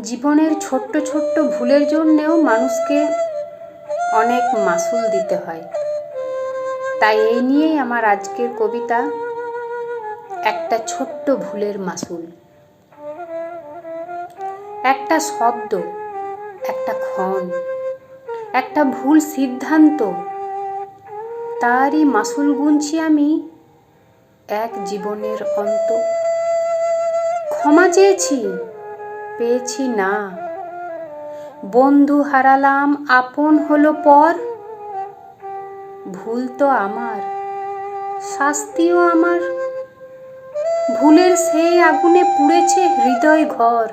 জীবনের ছোট্ট ছোট্ট ভুলের জন্যেও মানুষকে অনেক মাসুল দিতে হয়। তাই এই নিয়েই আমার আজকের কবিতা, একটা ছোট্ট ভুলের মাসুল। একটা শব্দ, একটা ক্ষণ, একটা ভুল সিদ্ধান্ত, তারই মাসুল গুনছি আমি এক জীবনের অন্ত। ক্ষমা চেয়েছি পেয়েছি না। বন্ধু হারালাম, আপন হলো পর। ভুল তো আমার, শাস্তিও আমার। ভুলের সেই আগুনে পুড়েছে হৃদয় ঘর।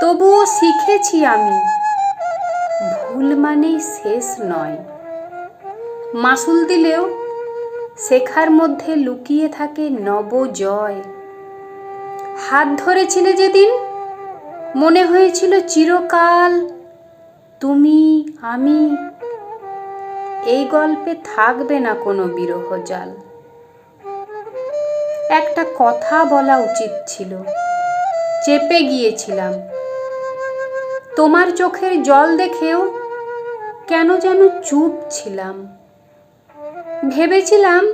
তবুও শিখেছি আমি, ভুল মানেই শেষ নয়। মাসুল দিলেও শেখার মধ্যে লুকিয়ে থাকে নবজয় হাত ধরেছিলে যেদিন? মনে হয়েছিল চিরকাল তুমি, আমি এই গল্পে থাকবে না কোনো বিরহ জাল। একটা কথা বলা উচিত ছিল। চেপে গিয়েছিলাম। তোমার চোখের জল দেখেও কেন যেন চুপ ছিলাম। ভেবেছিলাম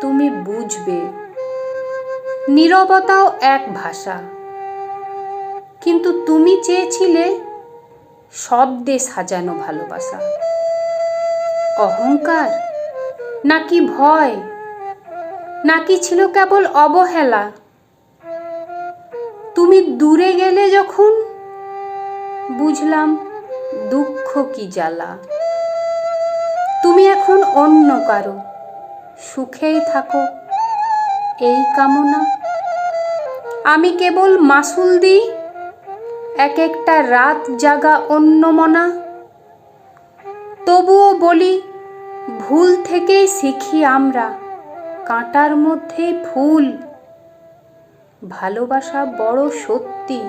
তুমি বুঝবে। নীরবতাও এক ভাষা। কিন্তু তুমি চেয়েছিলে শব্দে সাজানো ভালোবাসা। অহংকার? নাকি ভয়? নাকি ছিল কেবল অবহেলা? তুমি দূরে গেলে যখন বুঝলাম দুঃখ কি জ্বালা। তুমি এখন অন্য কারও সুখেই থাকো। এই কামনা। আমি কেবল মাসুল দিই, এক একটা রাত জাগা অন্য মনা। তবুও বলি, ভুল থেকেই শিখি আমরা, কাঁটার মধ্যে ফুল। ভালোবাসা বড় সত্যি,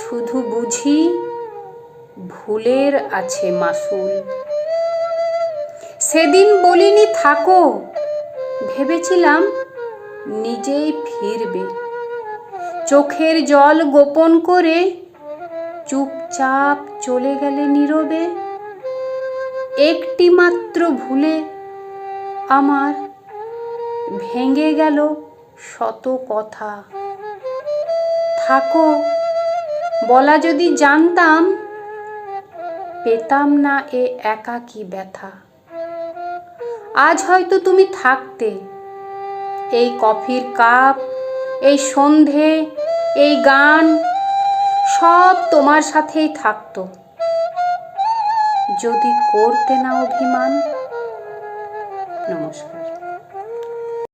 শুধু বুঝি ভুলের আছে মাসুল। সেদিন বলিনি থাকো, ভেবেছিলাম নিজেই ফিরবে। চোখের জল গোপন করে চুপচাপ চলে গেলে নীরবে। একটি মাত্র ভুলে আমার ভেঙে গেল শত কথা। থাকো, বলা যদি জানতাম, পেতাম না এ একাকী ব্যথা। আজ হয়তো তুমি থাকতে এই কফির কাপ, এই সন্ধে, এই গান, সব তোমার সাথেই থাকতো। যদি করতে না অভিমান, নমস্কার।